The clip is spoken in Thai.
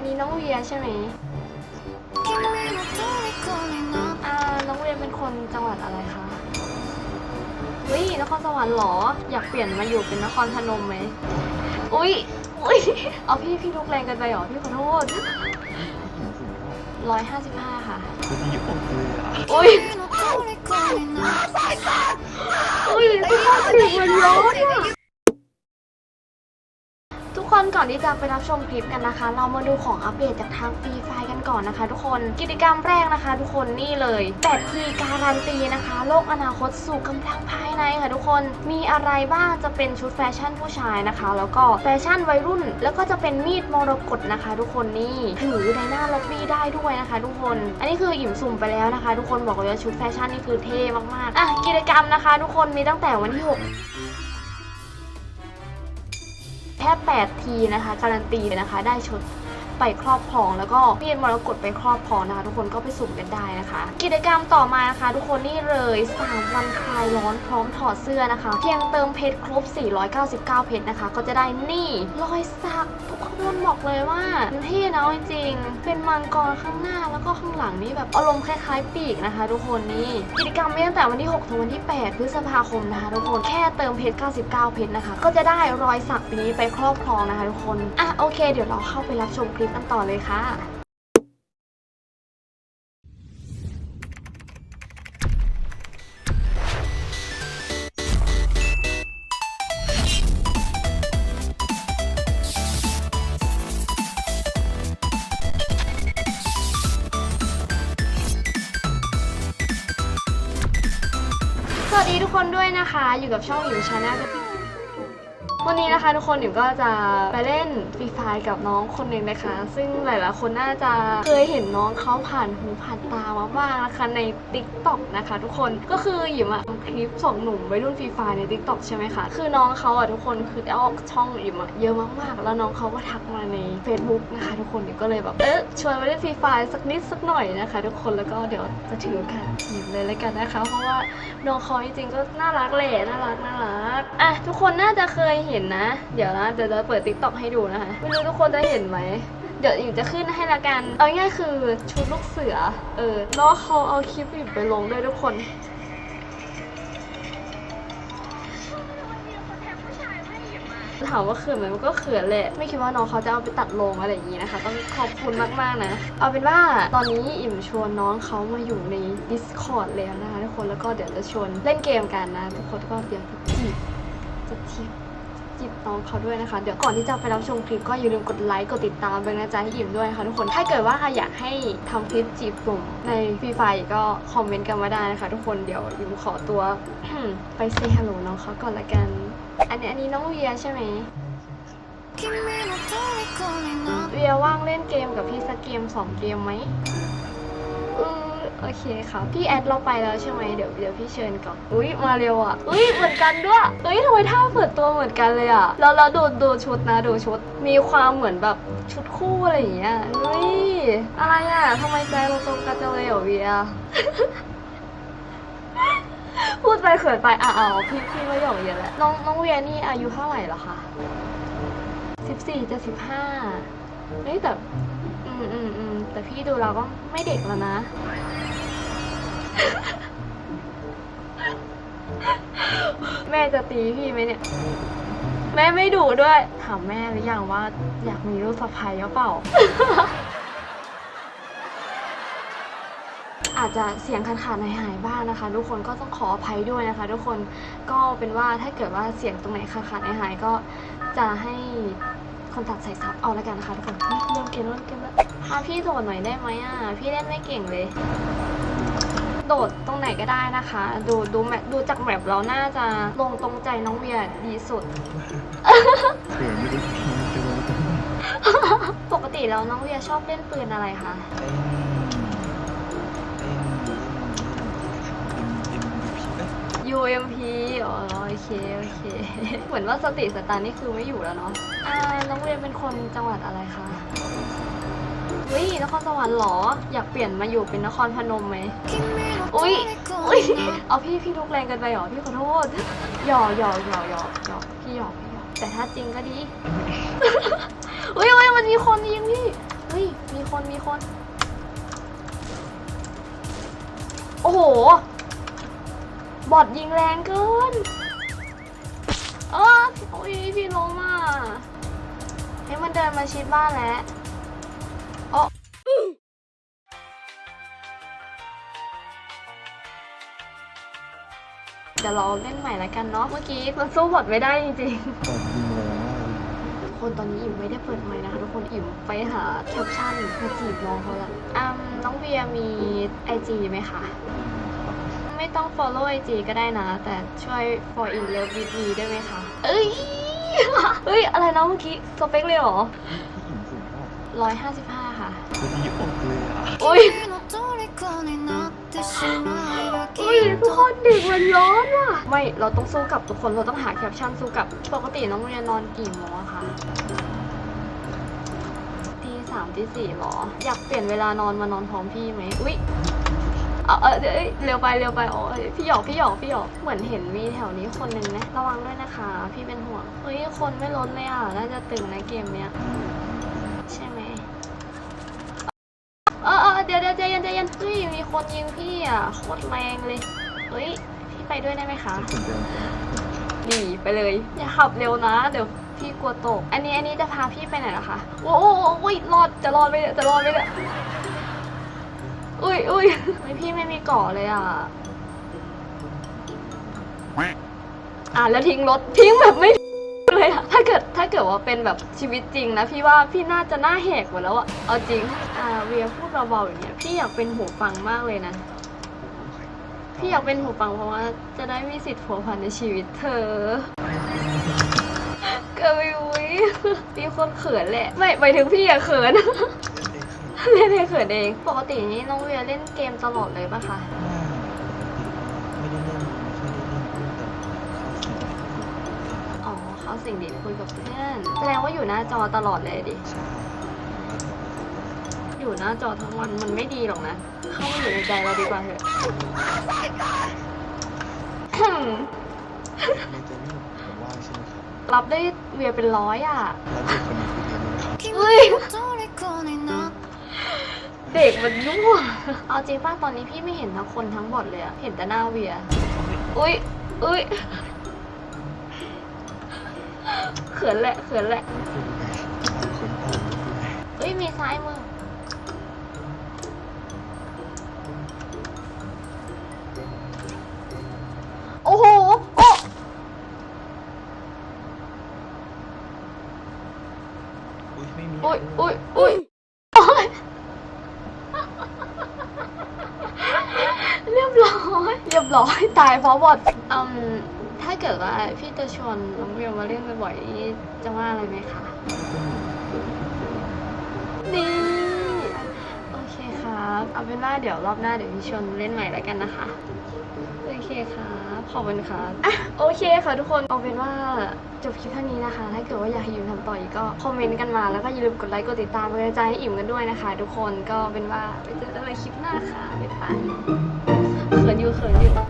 อันนี้น้องเวียใช่ไหมอ่าน้องเวียเป็นคนจังหวัดอะไรคะอุ้ยนครสวรรค์เหรอ อยากเปลี่ยนมาอยู่เป็นนครพนมไหม อุ้ยอุ้ยเอาพี่พี่ลุกแรงเกันไปเหรอ พี่ขอโทษร้อยห้าสิบห้าค่ะคือที่อยู่ผมคืออะอุ้ยอุ้ยทุกคนเสียงมันร้อน อะทุกคนก่อนที่จะไปรับชมคลิปกันนะคะ เรามาดูของอัปเดตจากทางฟรีไฟกันก่อนนะคะ ทุกคนกิจกรรมแรกนะคะ ทุกคนนี่เลย8ทีการันตีนะคะ โลกอนาคตสู่กำลังภายในค่ะทุกคนมีอะไรบ้างจะเป็นชุดแฟชั่นผู้ชายนะคะ แล้วก็แฟชั่นวัยรุ่น แล้วก็จะเป็นมีดมรกตนะคะ ทุกคนนี่ถือในหน้าล็อบบี้ได้ด้วยนะคะ ทุกคน อันนี้คืออิ่มสุ่มไปแล้วนะคะ ทุกคนบอกเลยว่าชุดแฟชั่นนี่คือเท่มากๆอะกิจกรรมนะคะ ทุกคนมีตั้งแต่วันที่ 6 แค่ 8 ทีนะคะ การันตีเลยนะคะ ได้ชด ไปครอบครอง แล้วก็มีดมรกตไปครอบครองนะคะทุกคนก็ไปสุ่มกันได้นะคะ กิจกรรมต่อมานะคะ ทุกคนนี่เลย3วันคลายร้อนพร้อมถอดเสื้อนะคะ เพียงเติมเพชรครบ 499 เพชรนะคะ ก็จะได้นี่รอยสักทุกคนบอกเลยว่าเท่นะเอาจริงเป็นมังกรข้างหน้าแล้วก็ข้างหลังนี่แบบอารมณ์คล้ายๆ ปีกนะคะ ทุกคนนี่กิจกรรมมีตั้งแต่วันที่ 6 ถึงวันที่ 8 พฤษภาคมนะคะ ทุกคนแค่เติมเพชร 99 เพชรนะคะ ก็จะได้รอยสักปีนี้ไปครอบครองนะคะ ทุกคนอะโอเค เดี๋ยวเราเข้าไปรับชมคลิปกันต่อเลยค่ะ สวัสดีทุกคนด้วยนะคะ อยู่กับช่องหลิวชาแนล วันนี้นะคะทุกคนหนิวก็จะไปเล่นฟรีไฟกับน้องคนหนึ่งนะคะ ซึ่งหลายๆคนน่าจะเคยเห็นน้องเขาผ่านหูผ่านตามาบ้างนะคะใน t ิ k t o k นะคะ ทุกคนก็คือหยิมอะ คลิปสองหนุ่มวัยรุ่นฟรีไฟใน t ิ k t o k ใช่ไหมคะ คือน้องเขาอะทุกคนคือได้ออกช่องหยิมอะเยอะมากๆ แล้วน้องเขาก็ทักมาใน Facebook นะคะ ทุกคนหยิมก็เลยแบบเอ๊ะชวนไปเล่นฟรีไฟสักนิดสักหน่อยนะคะ ทุกคนแล้วก็เดี๋ยวจะถือโอกาสหยิบเลยแล้วกันนะคะ เพราะว่าน้องเขาจริงๆก็น่ารักแหละน่ารักน่ารักอะทุกคนน่าจะเคยเห็นนะ เดี๋ยวนะเดี๋ยวจะเปิดติ๊กต็อกให้ดูนะคะไม่รู้ทุกคนจะเห็นไหมเดี๋ยวอยู่จะขึ้นให้ละกัน เอาง่ายๆคือชุดลูกเสือ เออแล้วเขาเอาคลิปอยู่ไปลงด้วยทุกคน ถามว่าเขินไหมมันก็เขินแหละไม่คิดว่าน้องเขาจะเอาไปตัดลงอะไรอย่างนี้นะคะต้องขอบคุณมากๆนะ เอาเป็นว่าตอนนี้อิ่มชวนน้องเขามาอยู่ใน Discord แล้วนะคะทุกคนแล้วก็เดี๋ยวจะชวนเล่นเกมกันนะทุกคนก็เดี๋ยวจะจีบจะจีบจีบน้องเขาด้วยนะคะ เดี๋ยวก่อนที่จะไปรับชมคลิปก็อย่าลืมกดไลค์กดติดตามเป็นกำลังใจให้อิ่มด้วยนะคะทุกคน ถ้าเกิดว่าอยากให้ทำคลิปจีบกลุ่มในฟรีไฟก็คอมเมนต์กันมาได้นะคะ ทุกคนเดี๋ยวอิ่มขอตัวไปเซฮัลโหลน้องเขาก่อนละกัน อันนี้อันนี้น้องเวียใช่ไหมเวียว่างเล่นเกมกับพี่สักเกมสองเกมไหมอือโอเคค่ะพี่แอดเราไปแล้วใช่ไหมเดี๋ยวเดี๋ยวพี่เชิญก่อนอุ้ยมาเร็วอะอุ้ยเหมือนกันด้วยเฮ้ยทำไมท่าเปิดตัวเหมือนกันเลยอะแล้วเราดูดูชุดนะดูชุด มีความเหมือนแบบชุดคู่อะไรอย่างเงี้ยอุ้ยอะไรอะทำไมใจเราตรงกันจังเลยเหรอเวียพูด ไปเขินไปอะเอาพี่พี่ก็หยอกเยอะแหละน้องน้องเวียนี่อายุเท่าไหร่เหรอคะสิบสี่จะสิบห้าเฮ้ยแต่อืมอืมอืมแต่พี่ดูเราก็ไม่เด็กแล้วนะแม่จะตีพี่ไหมเนี่ย แม่ไม่ดุด้วย ถามแม่หรือยังว่าอยากมีลูกสะใภ้หรือเปล่า อาจจะเสียงขาดขาดหายหายๆบ้างนะคะ ทุกคนก็ต้องขออภัยด้วยนะคะ ทุกคนก็เป็นว่าถ้าเกิดว่าเสียงตรงไหนขาดขาดหายหายๆก็จะให้คนตัดใส่ซับเอาแล้วกันนะคะทุกคนเฮ้ยเริ่มเกมเริ่มเกมแล้วพาพี่โดดหน่อยได้ไหมอะพี่เล่นไม่เก่งเลย โดดตรงไหนก็ได้นะคะ ดูดูแมปดูจากแมปเราน่าจะลงตรงใจน้องเวียดีสุดเขินไม่รู้จะรู้จะปกติแล้วน้องเวียชอบเล่นปืนอะไรคะ UMP อ๋อโอเคโอเค เหมือนว่าสติสตาร์นี่คือไม่อยู่แล้วเนาะ อ่า น้องเวียเป็นคนจังหวัดอะไรคะอุ้ยนครสวรรค์เหรอ อยากเปลี่ยนมาอยู่เป็นนครพนมไหมอุ้ยอุ้ยเอาพี่พี่ลุกแรงเกันไปเหรอ พี่ขอโทษ หยอกหยอกหยอกหยอกหยอกพี่หยอกพี่หยอกแต่ถ้าจริงก็ดีอุ้ยอุ้ยมันมีคนยิงพี่เฮ้ยคนมีคน โอ้โห บอดยิงแรงเกินเออโอ้ยพี่ล้มอะเฮ้ยมันเดินมาชิดบ้านแล้วโอ้เดี๋ยวเราเล่นใหม่ล้วกันเนาะเมื่อกี้มันสู้บอดไม่ได้จริงๆอิ่มากคนตอนนี้อิ่มไม่ได้เปิดไมค์นะคะทุกคนอิ่มไปหาแคปชั่นมาจีบน้องเขาละอืมน้องเบียร์มีไอจีไหมคะ ไม่ต้อง follow IG ก็ได้นะ แต่ช่วย for in love with me ได้ไหมคะ เอ้ย เฮ้ย อะไรนะเมื่อกี้ สเปคเลยเหรอร้อยห้าสิบห้าค่ะดีออกเลยอะโอ้ยอุ้ยทุกคนเด็กมันร้อนว่ะ ไม่ เราต้องสู้กับทุกคน เราต้องหาแคปชั่นสู้กับ ปกติน้องเรียนนอนกี่โมงคะทีสามทีสี่หรอ อยากเปลี่ยนเวลานอนมานอนพร้อมพี่ไหม อุ้ย เอาเอเอ้ยเร็วไปเร็วไปโอ้ยพี่หยอกพี่หยอกพี่หยอกเหมือนเห็นมีแถวนี้คนหนึ่งนะระวังด้วยนะคะ พี่เป็นห่วงเฮ้ยคนไม่ล้นเลยอะน่าจะตึงนะเกมเนี้ยใช่ไหมเออเออเดี๋ยวเดี๋ยวใจเย็นใจเย็นเฮ้ยมีคนยิงพี่อะโคตรแรงเลยเฮ้ยพี่ไปด้วยได้ไหมคะหนีไปเลย อย่าขับเร็วนะเดี๋ยวพี่กลัวตก อันนี้อันนี้จะพาพี่ไปไหนล่ะคะโอ้โหรอดจะรอดไหมจะรอดไหมเนี่ย อุ้ยอุ้ยไม่พี่ไม่มีเกาะเลยอะ อะแล้วทิ้งรถทิ้งแบบไม่เลยอะถ้าเกิดถ้าเกิดว่าเป็นแบบชีวิตจริงนะพี่ว่าพี่น่าจะหน้าแหกหมดแล้วอะเอาจริงอ่าเวียพูดเบาๆอย่างเงี้ยพี่อยากเป็นหูฟังมากเลยนะ พี่อยากเป็นหูฟังเพราะว่าจะได้มีสิทธิ์ผัวพันในชีวิตเธอเกิดไปอุ้ยพี่คนเขินแหละ ไม่ไปถึงพี่อะเขิน เล่นม่เขินเอง ปกตินี้น้องเวียเล่นเกมตลอดเลยปะคะเอ๋อ เขาสิ่งดีคุยกับเพื่อน แสดงว่าอยู่หน้าจอตลอดเลยดิอยู่หน้าจอทั้งวันมันไม่ดีหรอกนะ เข้ามาอยู่ในใจเราดีกว่าเถอะรับได้เวียเป็นร้อยอะเฮ้ย เด็กมันยั่วเอาจริงป้าตอนนี้พี่ไม่เห็นทั้งคนทั้งบอดเลยอะเห็นแต่หน้าเวีย อุ้ยอุ้ยเขินแหละเขินแหละคือไงต่างคนต่างคือไงเอ้ยมีซ้ายมือ รียบร้อยตายเพราะบอดอืมถ้าเกิดว่าพี่จะชวนน้องเรียวมาเล่นบ่อยๆนี่จะว่าอะไรไหมคะนี่โอเคครับเอาเป็นว่าเดี๋ยวรอบหน้าเดี๋ยวพี่ชวนเล่นใหม่แล้วกันนะคะโอเคครับขอบคุณครับอะโอเคค่ะทุกคนเอาเป็นว่าจบคลิปเท่านี้นะคะ ถ้าเกิดว่าอยากให้อิ่มทำต่ออีกก็คอมเมนต์กันมาแล้วก็อย่าลืมกดไลค์กดติดตามเป็นกำลังใจให้อิ่มกันด้วยนะคะ ทุกคนก็เป็นว่าไปเจอกันใหม่คลิปหน้าค่ะบ๊ายบายเขินอยู่เขินอยู่